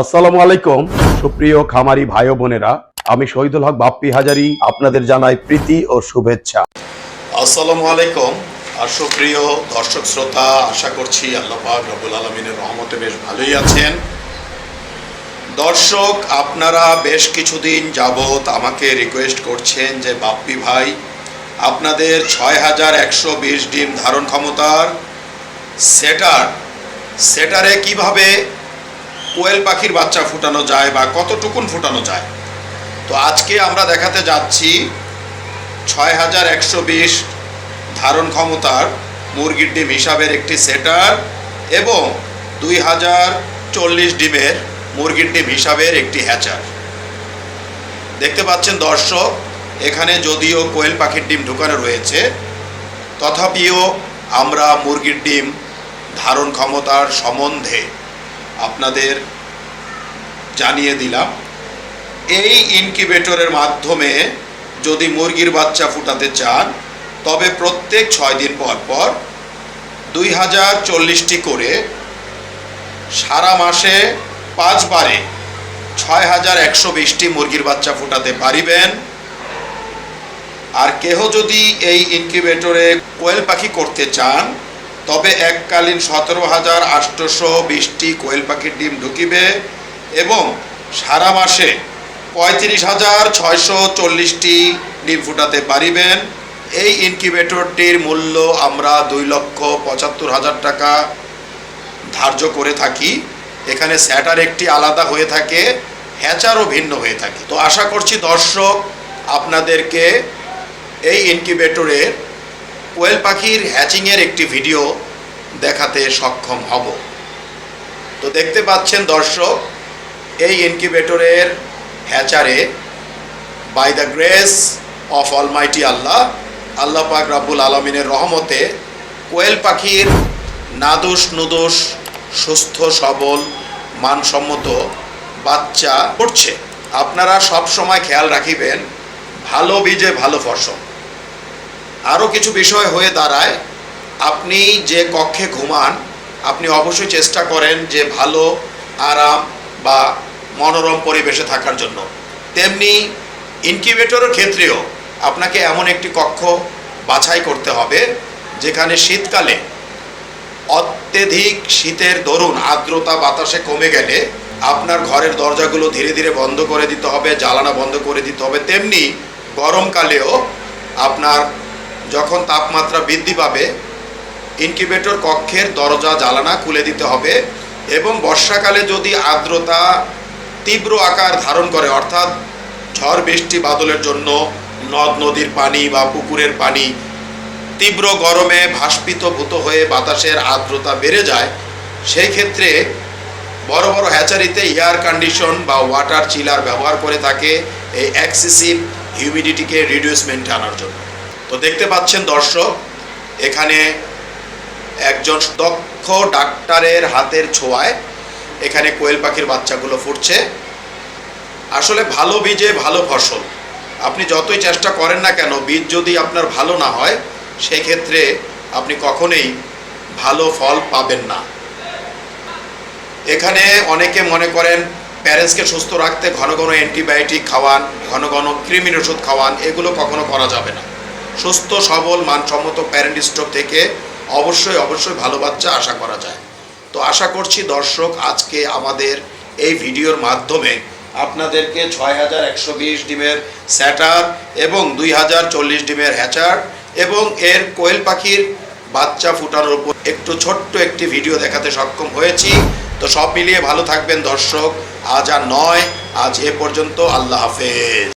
আসসালামু আলাইকুম। সুপ্রিয় খামারি ভাই বোনেরা, আমি শহীদুল হক বাপ্পি হাজারি, আপনাদের জানাই প্রীতি ও শুভেচ্ছা। আসসালামু আলাইকুম। আর সুপ্রিয় দর্শক শ্রোতা, আশা করছি আল্লাহ পাক রব্বুল আলমিনের রহমতে বেশ ভালোই আছেন। দর্শক, আপনারা বেশ কিছুদিন যাবত আমাকে রিকোয়েস্ট করছেন যে, বাপ্পি ভাই, আপনাদের ছয় হাজার একশো বিশ ডিম ধারণ ক্ষমতার সেটার সেটারে কীভাবে কোয়েল পাখির বাচ্চা ফুটানো যায় বা কতটুকুন ফুটানো যায়। তো আজকে আমরা দেখাতে যাচ্ছি ছয় হাজার একশো বিশ ধারণ ক্ষমতার মুরগির ডিম হিসাবের একটি সেটার এবং দুই হাজার চল্লিশ ডিমের মুরগির ডিম হিসাবের একটি হ্যাচার। দেখতে পাচ্ছেন দর্শক, এখানে যদিও কোয়েল পাখির ডিম ঢুকানো রয়েছে, তথাপিও আমরা মুরগির ডিম ধারণ ক্ষমতার সম্বন্ধে আপনাদের জানিয়ে দিলাম, এই ইনকিউবেটরের মাধ্যমে যদি মুরগির বাচ্চা ফুটাতে চান, তবে প্রত্যেক ছয় দিন পর পর দুই হাজার চল্লিশটি করে সারা মাসে পাঁচবারে ছয় হাজার একশো বিশটি মুরগির বাচ্চা ফুটাতে পারিবেন। আর কেহ যদি এই ইনকিউবেটরে কোয়েল পাখি করতে চান তবে এককালীন সতেরো হাজার আটশোশো বিশটি কোয়েল পাখির ডিম ঢুকিবে এবং সারা মাসে পঁয়ত্রিশ হাজার ছয়শো চল্লিশটি ডিম ফুটাতে পারিবেন। এই ইনকিউবেটরটির মূল্য আমরা দুই লক্ষ পঁচাত্তর হাজার টাকা ধার্য করে থাকি। এখানে স্যাটার একটি আলাদা হয়ে থাকে, হ্যাচারও ভিন্ন হয়ে থাকে। তো আশা করছি দর্শক, আপনাদেরকে এই ইনকিউবেটরের কোয়েল পাখির হ্যাচিংয়ের একটি ভিডিও দেখাতে সক্ষম হব। তো দেখতে পাচ্ছেন দর্শক, এই ইনকিউবেটরের হ্যাচারে by the grace of almighty Allah আল্লাহ পাক রাব্বুল আলমিনের রহমতে কোয়েল পাখির নাদোষ নুদোষ সুস্থ, সবল, মানসম্মত বাচ্চা পড়ছে আপনারা সব সময় খেয়াল রাখিবেন, ভালো বীজে ভালো ফসল। আরও কিছু বিষয় হয়ে দাঁড়ায়। আপনি যে কক্ষে ঘুমান, আপনি অবশ্যই চেষ্টা করেন যে ভালো, আরাম বা মনোরম পরিবেশে থাকার জন্য। তেমনি ইনকিউবেটরের ক্ষেত্রেও আপনাকে এমন একটি কক্ষ বাছাই করতে হবে, যেখানে শীতকালে অত্যধিক শীতের দরুন আর্দ্রতা বাতাসে কমে গেলে আপনার ঘরের দরজাগুলো ধীরে ধীরে বন্ধ করে দিতে হবে, জ্বালানা বন্ধ করে দিতে হবে। তেমনি গরমকালেও আপনার যখন তাপমাত্রা বৃদ্ধি পাবে, ইনকিউবেটর কক্ষের দরজা জ্বালানা খুলে দিতে হবে এবং বর্ষাকালে যদি আর্দ্রতা তীব্র আকার ধারণ করে, অর্থাৎ ঝড় বৃষ্টি বাদলের জন্য নদ, নদীর পানি বা পুকুরের পানি তীব্র গরমে ভাস্পিতভূত হয়ে বাতাসের আর্দ্রতা বেড়ে যায়, সেই ক্ষেত্রে বড় বড় হ্যাচারিতে এয়ার কন্ডিশন বা ওয়াটার চিলার ব্যবহার করে থাকে এই এক্সেসিভ হিউমিডিটিকে রিডিউসমেন্টে আনার জন্য। তো দেখতে পাচ্ছেন দর্শক, এখানে একজন দক্ষ ডাক্তারের হাতের ছোঁয়ায় এখানে কোয়েল পাখির বাচ্চাগুলো ফুটছে। আসলে ভালো বীজে ভালো ফসল। আপনি যতই চেষ্টা করেন না কেন, বীজ যদি আপনার ভালো না হয় সেই ক্ষেত্রে আপনি কখনোই ভালো ফল পাবেন না। এখানে অনেকে মনে করেন, প্যারেন্টসকে সুস্থ রাখতে ঘন ঘন অ্যান্টিবায়োটিক খাওয়ান, ঘন ঘন কৃমির ওষুধ খাওয়ান, এগুলো কখনো করা যাবে না। সুস্থ, সবল, মানসম্মত প্যারেন্ট স্টক থেকে অবশ্যই অবশ্যই ভালো বাচ্চা আশা করা যায়। তো আশা করছি দর্শক, আজকে আমাদের এই ভিডিওর মাধ্যমে আপনাদেরকে ছয় হাজার একশো বিশ ডিমের স্যাটার এবং দুই হাজার চল্লিশ ডিমের হ্যাচার এবং এর কোয়েল পাখির বাচ্চা ফুটানোর উপর একটু ছোট্ট একটি ভিডিও দেখাতে সক্ষম হয়েছি। তো সব মিলিয়ে ভালো থাকবেন দর্শক। আজ আর নয়, আজ এ পর্যন্ত আল্লাহ হাফেজ।